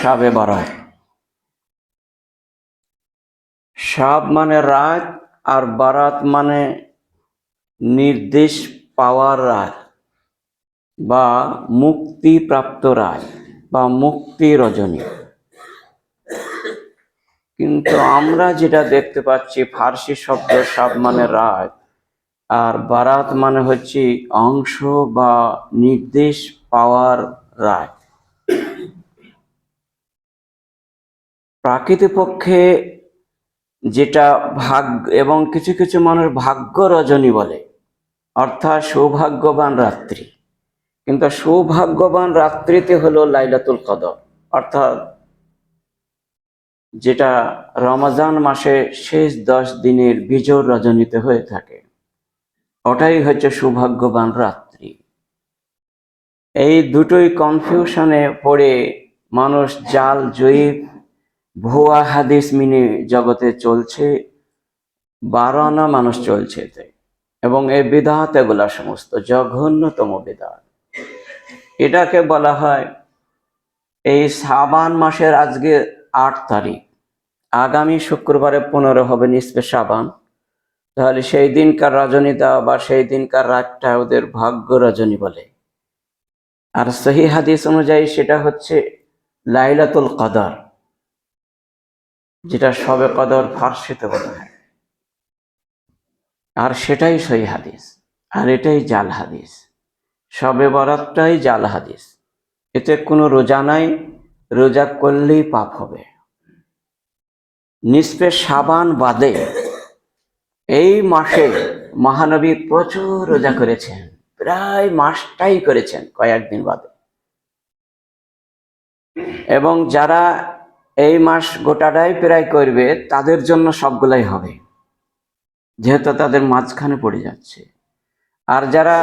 সাবে বারাত সাব মানে রাত আর বারাত মানে নির্দেশ পাওয়ার রাত বা মুক্তি প্রাপ্ত রাত বা মুক্তি রজনী। কিন্তু আমরা যেটা দেখতে পাচ্ছি, ফার্সি শব্দ সাব মানে রাত আর বারাত মানে হচ্ছে অংশ বা নির্দেশ পাওয়ার রাত। প্রাকৃতপক্ষে যেটা ভাগ্য এবং কিছু কিছু মানুষ ভাগ্য রজনী বলে, অর্থাৎ সৌভাগ্যবান রাত্রি। কিন্তু সৌভাগ্যবান রাত্রিতে হলো লাইলাতুল কদর, অর্থাৎ যেটা রমজান মাসে শেষ দশ দিনের বিজোর রজনীতে হয়ে থাকে। ওটাই হচ্ছে সৌভাগ্যবান রাত্রি। এই দুটোই কনফিউশনে পড়ে মানুষ জাল জয়ীব ভুয়া হাদিস মিনি জগতে চলছে বারো আনা মানুষ চলছে এতে। এবং এই বিধাত এগুলা সমস্ত জঘন্যতম বিধাত এটাকে বলা হয় এই সাবান মাসের আজকে আট তারিখ। আগামী শুক্রবারে পনেরো হবে নিসবে সাবান তাহলে সেই দিনকার রজনীতা বা সেই দিনকার রাতটা ওদের ভাগ্য রজনী বলে। আর সহি হাদিস অনুযায়ী সেটা হচ্ছে লাইলাতুল কদর। যেটা সবে কদর ফার্সিতে বলা হয়। আর সেটাই সই হাদিস, আর এটাই জাল হাদিস। সবে বরাতটাই জাল হাদিস। এতে কোনো রোজা নাই, রোজা করলেই পাপ হবে। নিষ্পে সাবান বাদে এই মাসে মহানবী প্রচুর রোজা করেছেন, প্রায় মাসটাই করেছেন কয়েকদিন বাদে। এবং যারা এই মাস গোটাটাই প্রায় করবে, তাদের জন্য সবগুলাই হবে। যেহেতু তাদের মাঝখানে পড়ে যাচ্ছে। আর যারা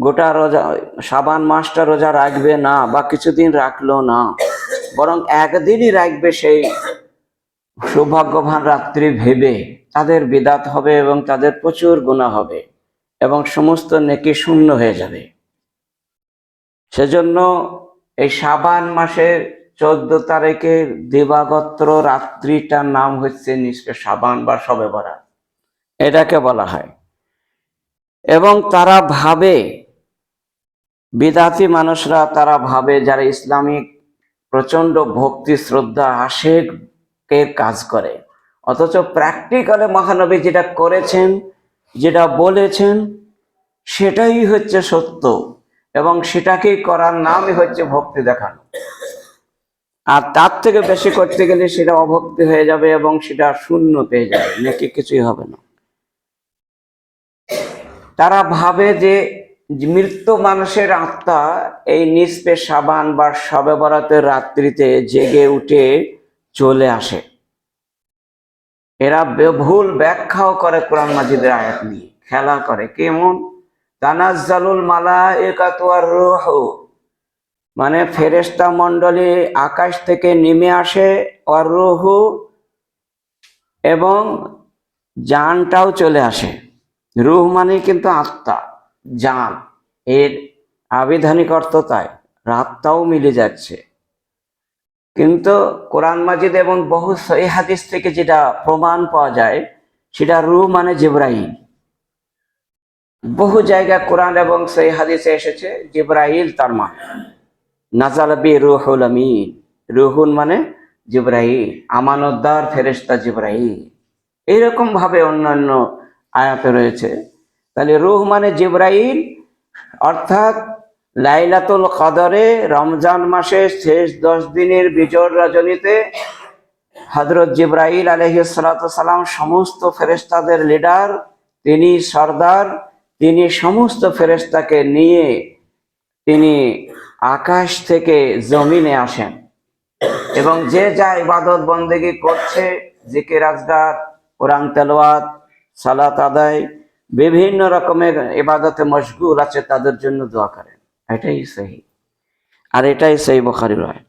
গোটা রোজা, সাবান মাসটা রোজা রাখবে না বা কিছুদিন রাখল না, বরং একদিনই রাখবে সেই সৌভাগ্যবান রাত্রি ভেবে, তাদের বিদাত হবে এবং তাদের প্রচুর গুণা হবে এবং সমস্ত নেকি শূন্য হয়ে যাবে। সেজন্য এই সাবান মাসের চোদ্দ তারিখের দিবাগত্র রাত্রিটার নাম হচ্ছে নিষ্পে সাবান বা সবে বরাত এটাকে বলা হয়। এবং তারা ভাবে, বিদাতি মানুষরা তারা ভাবে যারা ইসলামিক প্রচণ্ড ভক্তি, শ্রদ্ধা আশেকের কাজ করে। অথচ প্র্যাকটিক্যালে মহানবী যেটা করেছেন, যেটা বলেছেন, সেটাই হচ্ছে সত্য এবং সেটাকেই করার নামই হচ্ছে ভক্তি দেখানো। আর তার থেকে বেশি করতে গেলে সেটা অভক্তি হয়ে যাবে এবং সেটা শূন্য পেয়ে যাবে, নাকি কিছুই হবে না। তারা ভাবে যে মৃত্যু মানুষের আত্মা এই নিষ্পে সাবান বা সবে বরাতের রাত্রিতে জেগে উঠে চলে আসে। এরা ভুল ব্যাখ্যাও করে কোরআন মাজিদের আয়াত নিয়ে, খেলা করে। কেমন? তানাজ্জালুল মালা একাতুয়ার রুহ। মানে ফেরেস্তা মণ্ডলী আকাশ থেকে নেমে আসে আর রুহু এবং জানটাও চলে আসে। রুহ মানে কিন্তু আত্মা, জান। এর আবিধানিক অর্থ তাই, রাতটাও মিলে যাচ্ছে। কিন্তু কোরআন মাজিদ এবং বহু সহি হাদিস থেকে যেটা প্রমাণ পাওয়া যায়, সেটা রুহ মানে জিব্রাইল। বহু জায়গা কোরআন এবং সহি হাদিসে এসেছে, জিব্রাইল তার মা। নাজালবি রুহুল আমিন। রুহুন মানে জিব্রাইল, আমানতদার ফেরেশতা জিব্রাইল। এইরকম ভাবে অন্যান্য আয়াতে রয়েছে। তাহলে রুহ মানে জিব্রাইল, অর্থাৎ লাইলাতুল কদরে রমজান মাসে শেষ দশ দিনের বিজয় রজনীতে হজরত জিব্রাইল সালাম সমস্ত ফেরেস্তাদের লিডার, তিনি সর্দার, তিনি সমস্ত ফেরেস্তাকে নিয়ে তিনি আকাশ থেকে জমিনে আসেন। এবং যে যা ইবাদত বন্দেগী করছে, জিকির আজগার কোরআন, তেলাওয়াত, সালাত আদায়, বিভিন্ন রকমের ইবাদতে মশগুল আছে, তাদের জন্য দোয়া করেন। এটাই সেই আর এটাই সেই বখারি রয়।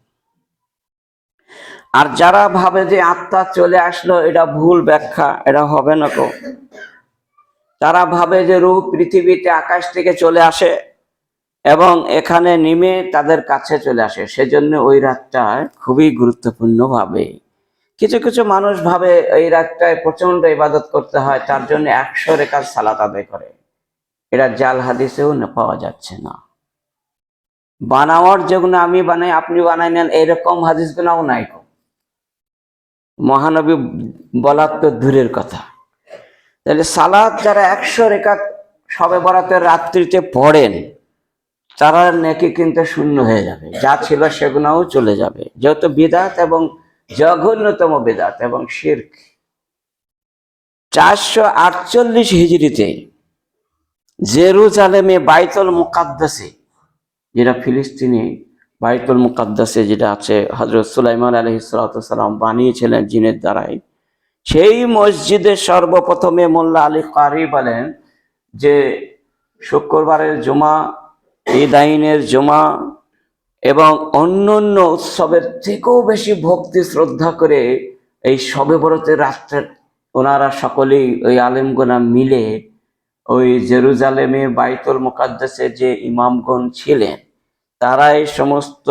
আর যারা ভাবে যে আত্মা চলে আসলো, এটা ভুল ব্যাখ্যা, এটা হবে না তো তারা ভাবে যে রূপ পৃথিবীতে আকাশ থেকে চলে আসে এবং এখানে নেমে তাদের কাছে চলে আসে। সেজন্য ওই রাতটা খুবই গুরুত্বপূর্ণ ভাবে কিছু কিছু মানুষ ভাবে এই রাতটায় প্রচণ্ড ইবাদত করতে হয়, তার জন্য একশো রেখার সালাত আদায় করে। এরা জাল হাদিসেও পাওয়া যাচ্ছে না। বানাওয়ার যেগুলো আমি বানাই, আপনি বানাই নেন, এরকম হাদিস গুলাও নাই। মহানবী বলার তো দূরের কথা। তাহলে সালাদ যারা একশো রেখাত সবে বরাতের রাত্রিতে পড়েন তারা নেকি কিন্তু শূন্য হয়ে যাবে। যা ছিল সেগুলোও চলে যাবে। যেহেতু বিদাত এবং জঘন্যতম বেদাত এবং শির্ক। চারশো আটচল্লিশ হিজড়িতে জেরুজালেমে বাইতুল মুকাদ্দাসে, যেটা ফিলিস্তিনি বাইতুল মুকাদ্দাসে, যেটা আছে হজরত সুলাইমান আলহিসাল্লাম বানিয়েছিলেন জিনের দ্বারাই, সেই মসজিদে সর্বপ্রথমে মোল্লা আলী কারি বলেন যে, শুক্রবারের জমা ঈদ আইনের জমা এবং অন্য অন্য উৎসবের থেকেও বেশি ভক্তি শ্রদ্ধা করে এই সবে বরতের রাষ্ট্রের ওনারা সকলেই ওই আলেমগোনা মিলে ওই জেরুজালেমে বাইতুল মোকাদ্দাসে যে ইমামগণ ছিলেন তারা এই সমস্ত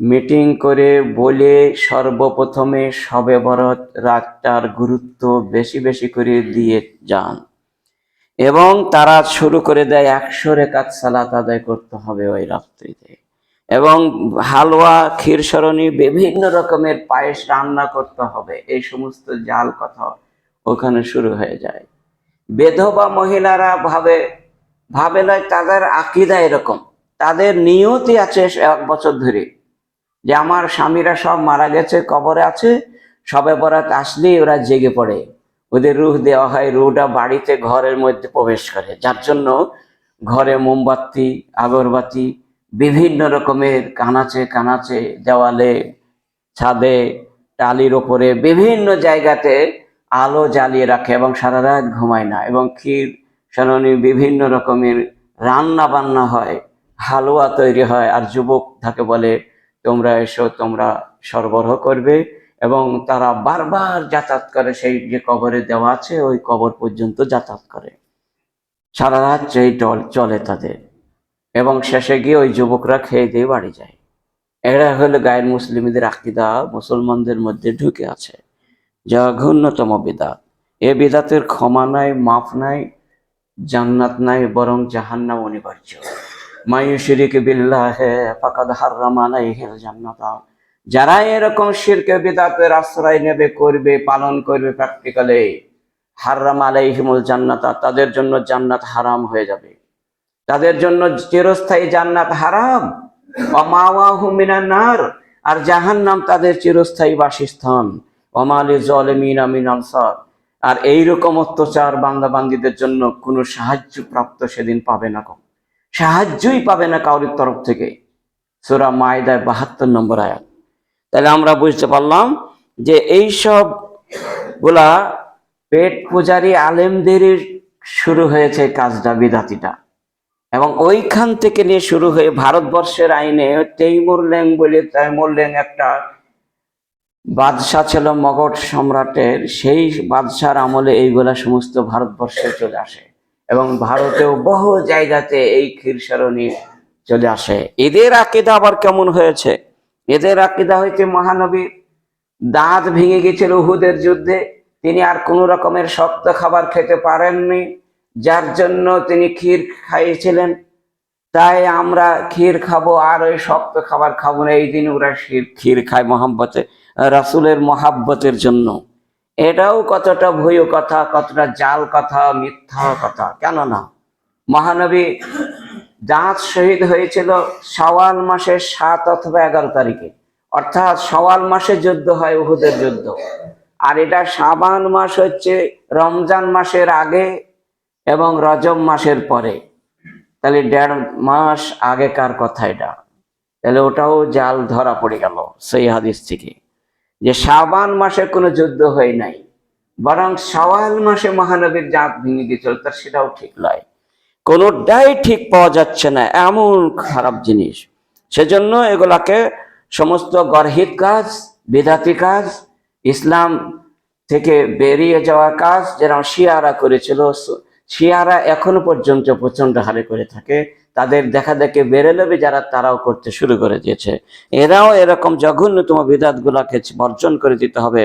মিটিং করে বলে সর্বপ্রথমে সবে বরত রাতটার গুরুত্ব বেশি বেশি করে দিয়ে যান। এবং তারা শুরু করে দেয় একশো রেখাত সালাত আদায় করতে হবে ওই রাত্রিতে। এবং হালুয়া ক্ষীর সরণি বিভিন্ন রকমের পায়েস রান্না করতে হবে। এই সমস্ত জাল কথা ওখানে শুরু হয়ে যায়। বেধবা মহিলারা ভাবে ভাবে নয় তাদের আকিদা এরকম। তাদের নিয়তি আছে এক বছর ধরে যে আমার স্বামীরা সব মারা গেছে, কবরে আছে, সবে বরাত আসলেই ওরা জেগে পড়ে। ওদের রুহ দেওয়া হয়, রুহটা বাড়িতে ঘরের মধ্যে প্রবেশ করে। যার জন্য ঘরে মোমবাতি, আগরবাতি, বিভিন্ন রকমের কানাচে কানাচে দেওয়ালে, ছাদে, টালির ওপরে বিভিন্ন জায়গাতে আলো জ্বালিয়ে রাখে এবং সারা রাত ঘুমায় না এবং ক্ষীর, সাননি, বিভিন্ন রকমের রান্না বান্না হয়, হালুয়া তৈরি হয়, আর যুবক তাকে বলে, তোমরা এসো, তোমরা সরবরাহ করবে। এবং তারা বারবার যাতায়াত করে সেই যে কবরে দেওয়া আছে, ওই কবর পর্যন্ত যাতায়াত করে। সারা রাত এই টল, চলে তাদের। এবং শেষে গিয়ে ওই যুবকরা খেয়ে দিয়ে বাড়ি যায়। এরা হলো গায়ের মুসলিমদের আকিদা, মুসলমানদের মধ্যে ঢুকে আছে। যা জঘন্যতম বিদাত। এ বিদাতের ক্ষমা নাই, মাফ নাই, জান্নাত নাই, বরং জাহান্নাম অনিবার্য। মায়ুশরিক বিল্লাহ ফাকাদ হাররাম আলাইহিল জান্নাতা। যারা এরকম শিরকে বিদাতের আশ্রয় নেবে, করবে, পালন করবে প্র্যাকটিক্যালে হাররাম আলাইহিমুল জান্নাতা, তাদের জন্য জান্নাত হারাম হয়ে যাবে। তাদের জন্য চিরস্থায়ী জান্নাত হারাম। নার, আর জাহান্নাম তাদের চিরস্থায়ী বাসস্থান। অমালি জলেমিন আমিন আনসার। আর এইরকম অত্যাচার বান্দা বান্দিদের জন্য কোনো সাহায্য প্রাপ্ত সেদিন পাবে না সাহায্যই পাবে না কাউরির তরফ থেকে। সুরা মায়দায় বাহাত্তর নম্বর আয়াত। তাহলে আমরা বুঝতে পারলাম যে এই সবগুলা পেট পূজারি আলেমদের শুরু হয়েছে কাজটা বিদাতিটা এবং ওইখান থেকে নিয়ে শুরু হয়ে ভারতবর্ষের আইনে তেইমুর ল্যাং বলে তৈমুর ল্যাং একটা বাদশাহ ছিল মগধ সম্রাটের, সেই বাদশার আমলে এইগুলা সমস্ত ভারতবর্ষে চলে আসে। এবং ভারতেও বহু জায়গাতে এই ক্ষীর সারণী চলে আসে। এদের আকিদা আবার কেমন হয়েছে? এদের আকিদা হয়েছে মহানবীর দাঁত ভেঙে গেছিল উহুদের যুদ্ধে। তিনি আর কোন রকমের শক্ত খাবার খেতে পারেননি, যার জন্য তিনি ক্ষীর খাইয়েছিলেন। তাই আমরা ক্ষীর খাব আর ওই শক্ত খাবার খাব না। এই দিন ওরা ক্ষীর খায় মহাব্বতে, রাসুলের মহাব্বতের জন্য। এটাও কতটা ভয় কথা, কতটা জাল কথা, মিথ্যা কথা কেন না মহানবী দাঁত শহীদ হয়েছিল সওয়াল মাসের সাত অথবা এগারো তারিখে। অর্থাৎ সওয়াল মাসে যুদ্ধ হয়, উহুদের যুদ্ধ। আর এটা সাবান মাস হচ্ছে রমজান মাসের আগে এবং রজব মাসের পরে। তাহলে দেড় মাস আগেকার কথা এটা। তাহলে ওটাও জাল ধরা পড়ে গেল সেই হাদিস থেকে। যে সাবান মাসে কোনো যুদ্ধ হয় নাই, বরং সওয়াল মাসে মহানবীর জাত ভেঙে গেছিল তার সেটাও ঠিক নয়। কোনোটাই ঠিক পাওয়া যাচ্ছে না, এমন খারাপ জিনিস। সেজন্য এগুলাকে সমস্ত গর্হিত কাজ, বিধাতি কাজ, ইসলাম থেকে বেরিয়ে যাওয়া কাজ যেরকম শিয়ারা করেছিল, শিয়ারা এখনও পর্যন্ত প্রচণ্ড হারে করে থাকে। তাদের দেখা দেখে বেরেলবে যারা, তারাও করতে শুরু করে দিয়েছে। এরাও এরকম জঘন্যতম বিদাত গুলাকে বর্জন করে দিতে হবে।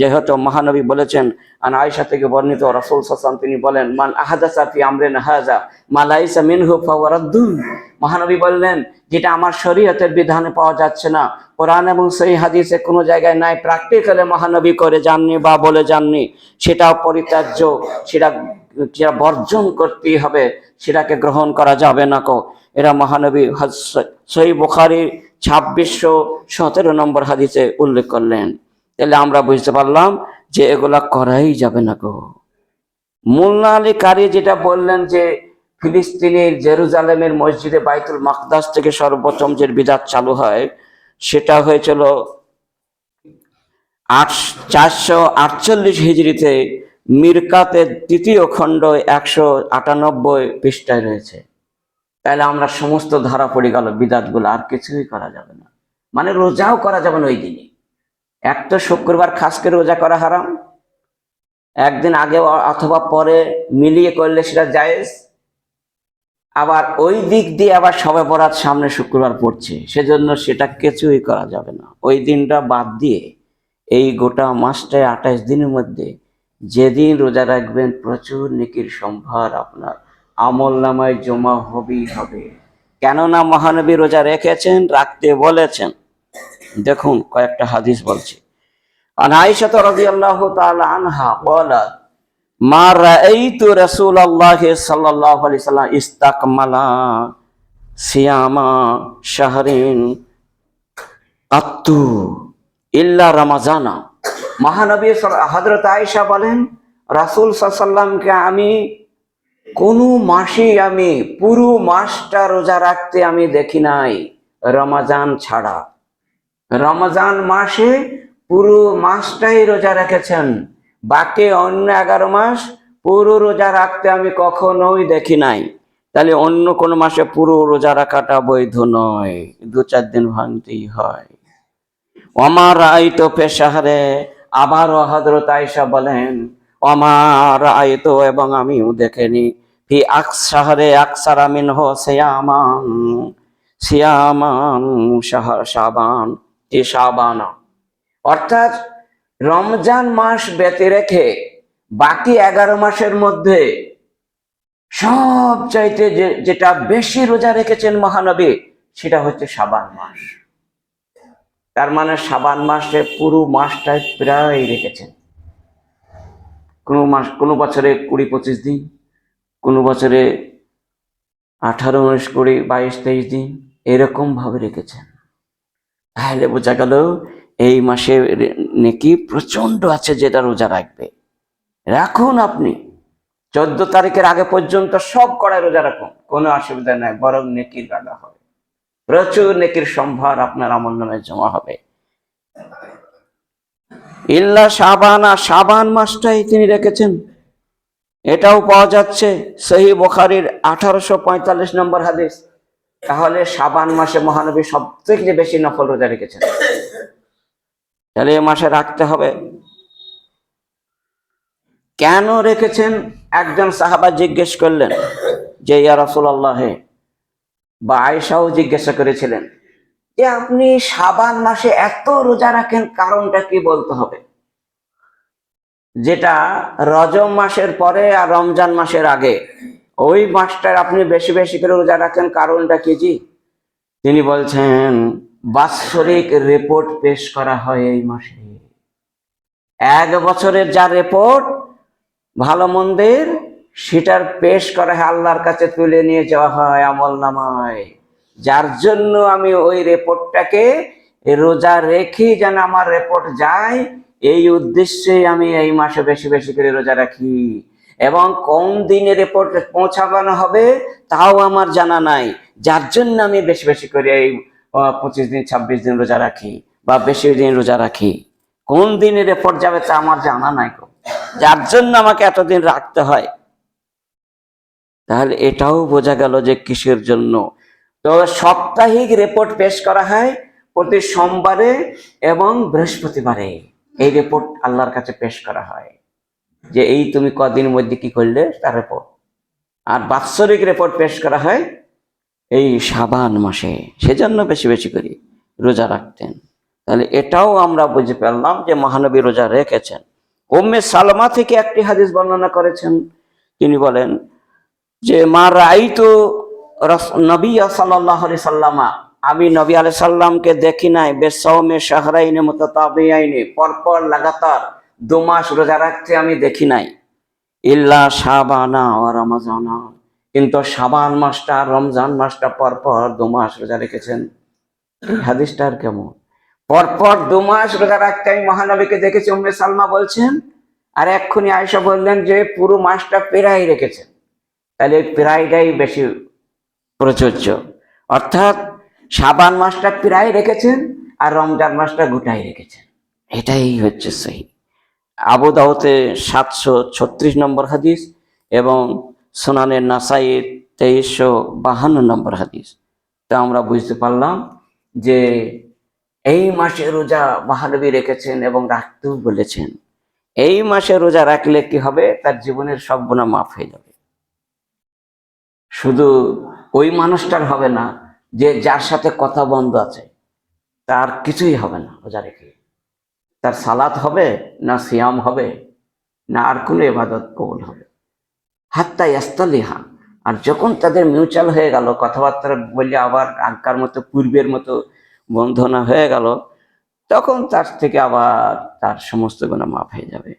যেহেতু মহানবী বলেছেন, আন আয়সা থেকে বর্ণিত রাসূল সাল্লাম তিনি বলেন, মান আহাদাসা ফি আমরিন হাযা, মা লাইসা মিনহু ফাওয়ারাদ্দুন মহানবী বললেন, যেটা আমার শরীয়তের বিধানে পাওয়া যাচ্ছে না। কোরআন এবং সেই হাদিসে কোনো জায়গায় নাই। প্র্যাকটিক্যালে মহানবী করে যাননি বা বলে যাননি। সেটাও পরিত্যাজ্য সেটা যেটা বর্জন করতেই হবে। সেটাকে গ্রহণ করা যাবে না কো। এরা মহানবী সই বুখারির ছাব্বিশশো সতেরো নম্বর হাদিসে উল্লেখ করলেন। তাহলে আমরা বুঝতে পারলাম যে এগুলা করাই যাবে না গো। মুল্লা আলী কারি যেটা বললেন যে ফিলিস্তিনের জেরুজালেমের মসজিদে বাইতুল মাকদাস থেকে সর্বপ্রথম যে বিদাত চালু হয়, সেটা হয়েছিল চারশো আটচল্লিশ হিজড়িতে মিরকাতের তৃতীয় খণ্ড একশো আটানব্বই পৃষ্ঠায় রয়েছে। তাহলে আমরা সমস্ত ধরা পড়ে গেল, বিদাতগুলো আর কিছুই করা যাবে না। মানে রোজাও করা যাবে না ওই দিনই এক তো শুক্রবার খাস করে রোজা করা হারাম। একদিন আগে অথবা পরে মিলিয়ে করলে সেটা জায়েজ। আবার ওই দিক দিয়ে আবার সবে পরাত সামনে শুক্রবার পড়ছে, সেজন্য সেটা কিছুই করা যাবে না। ওই দিনটা বাদ দিয়ে এই গোটা মাসটায় আঠাশ দিনের মধ্যে যেদিন রোজা রাখবেন, প্রচুর নেকির সম্ভার আপনার। আমল নামায় জমা হবেই হবে। কেননা মহানবী রোজা রেখেছেন, রাখতে বলেছেন। দেখুন কয়েকটা হাদিস বলছি عن عائشة رضي الله تعالى عنها قالت ما رأيت رسول الله صلى الله عليه وسلم استكمل صيام شهر قط إلا رمضان মহানবী হজরত আয়েশা বলেন রাসূল সাল্লামকে আমি কোনো মাসেই আমি পুরো মাসটা রোজা রাখতে আমি দেখি নাই রমাজান ছাড়া রমজান মাসে পুরো মাসটাই রোজা রেখেছেন। বাকি অন্য এগারো মাস পুরো রোজা রাখতে আমি কখনোই দেখি নাই। তাহলে অন্য কোনো মাসে পুরো রোজা রাখাটা বৈধ নয়, দু চার দিন ভাঙতেই হয়। আমার আইতো পেশাহারে, আবারও হজরত আয়সা বলেন আমার আইতো এবং আমিও দেখেনি। ফি আকসাহারে আকসারা মিনহ সিয়ামান সিয়ামান শাহর শাবান। এ শাবানা অর্থাৎ রমজান মাস ব্যতি রেখে বাকি এগারো মাসের মধ্যে সব চাইতে যে, যেটা বেশি রোজা রেখেছেন মহানবী, সেটা হচ্ছে সাবান মাস। তার মানে সাবান মাসে পুরো মাসটাই প্রায় রেখেছেন। কোনো মাস, কোনো বছরে কুড়ি পঁচিশ দিন, কোনো বছরে আঠারো, উনিশ, কুড়ি, বাইশ, তেইশ দিন এরকম ভাবে রেখেছেন। তাহলে বোঝা গেল এই মাসে নেকি প্রচণ্ড আছে যেটা রোজা রাখবে। রাখুন আপনি। চোদ্দ তারিখের আগে পর্যন্ত সব কড়াই রোজা রাখুন, কোনো অসুবিধা নাই, বরং নেকির গাদা হবে। প্রচুর নেকির সম্ভার আপনার আমল নামে জমা হবে। ইল্লা সাবান আর সাবান মাসটাই তিনি রেখেছেন। এটাও পাওয়া যাচ্ছে সহি বোখারির আঠারোশো পঁয়তাল্লিশ নম্বর হাদিস। তাহলে সাবান মাসে মহানবী সব থেকে বেশি নফল রোজা রেখেছেন। তাহলে এ মাসে রাখতে হবে। কেন রেখেছেন? একজন সাহাবা জিজ্ঞেস করলেন যে, ইয়া রাসূলুল্লাহ, বা আয়েশাও জিজ্ঞাসা করেছিলেন যে, আপনি সাবান মাসে এত রোজা রাখেন, কারণটা কি বলতে হবে? যেটা রজব মাসের পরে আর রমজান মাসের আগে। ওই মাসটার আপনি বেশি বেশি করে রোজা রাখেন, কারণটা কি জি? তিনি বলছেন, বাৎসরিক রিপোর্ট পেশ করা হয় এই মাসে। এক বছরের যা রিপোর্ট ভালো মন্দের, সেটার পেশ করা হয় আল্লাহর কাছে তুলে নিয়ে যাওয়া হয় আমল নামায়। যার জন্য আমি ওই রিপোর্টটাকে রোজা রেখি যেন আমার রিপোর্ট যায়, এই উদ্দেশ্যে আমি এই মাসে বেশি বেশি করে রোজা রাখি। এবং কোন দিনে রিপোর্ট পৌঁছাবানো হবে, তাও আমার জানা নাই। যার জন্য আমি বেশি বেশি করে এই পঁচিশ দিন, ছাব্বিশ দিন রোজা রাখি বা বেশি দিন রোজা রাখি। কোন দিনে রিপোর্ট যাবে তা আমার জানা নাই যার জন্য আমাকে এতদিন রাখতে হয়। তাহলে এটাও বোঝা গেল যে কিসের জন্য। তো সাপ্তাহিক রিপোর্ট পেশ করা হয় প্রতি সোমবারে এবং বৃহস্পতিবারে। এই রিপোর্ট আল্লাহর কাছে পেশ করা হয়। যে এই তুমি কদিনের মধ্যে কি করলে? তার রিপোর্ট আর বাৎসরিক রেপোর্ট পেশ করা হয় এই সাবান মাসে। সেজন্য বেশি বেশি করি রোজা রাখতেন। তাহলে এটাও আমরা বুঝে ফেললাম যে মহানবী রোজা রেখেছেন। ওম্মে সালমা থেকে একটি হাদিস বর্ণনা করেছেন। তিনি বলেন যে, মা রাই তো নবী সাল্লাহ সাল্লামা। আমি নবী আলাই সাল্লামকে দেখি নাই। বেসৌমে শাহরাইনে মতো তাবিআইনে পরপর লাগাতার দু মাস রোজা রাখতে আমি দেখি নাই। ইল্লা শাবানা ও রমজানা। কিন্তু সাবান মাসটা, রমজান মাসটা পরপর দু মাস রোজা রেখেছেন। হাদিসটা আর কেমন? পরপর দু মাস রোজা রাখতে আমি মহানবীকে দেখেছি, উম্মে সালমা বলছেন, আর এক্ষুনি আয়সা বললেন যে পুরো মাসটা প্রায় রেখেছেন। তাহলে প্রায়টাই বেশি প্রযোজ্য অর্থাৎ সাবান মাসটা প্রায় রেখেছেন আর রমজান মাসটা গোটাই রেখেছেন। এটাই হচ্ছে সেই আবু দাউতে সাতশো ছত্রিশ নম্বর হাদিস এবং সোনানের নাসাইয়ের তেইশশো বাহান্ন নম্বর হাদিস। তা আমরা বুঝতে পারলাম যে এই মাসে রোজা মহানবী রেখেছেন এবং রাখতেও বলেছেন। এই মাসে রোজা রাখলে কি হবে? তার জীবনের সব গুণা মাফ হয়ে যাবে। শুধু ওই মানুষটার হবে না, যে যার সাথে কথা বন্ধ আছে, তার কিছুই হবে না রোজা রেখে। তার সালাত হবে না সিয়াম হবে, না আর কোনো এবাদত কবুল হবে। হাত্তা ইয়াস্তলিহা, আর যখন তাদের মিউচুয়াল হয়ে গেল, কথাবার্তা বললে আবার আগকার মতো, পূর্বের মতো বন্ধনা হয়ে গেল, তখন তার থেকে আবার তার সমস্ত গুণা মাফ হয়ে যাবে।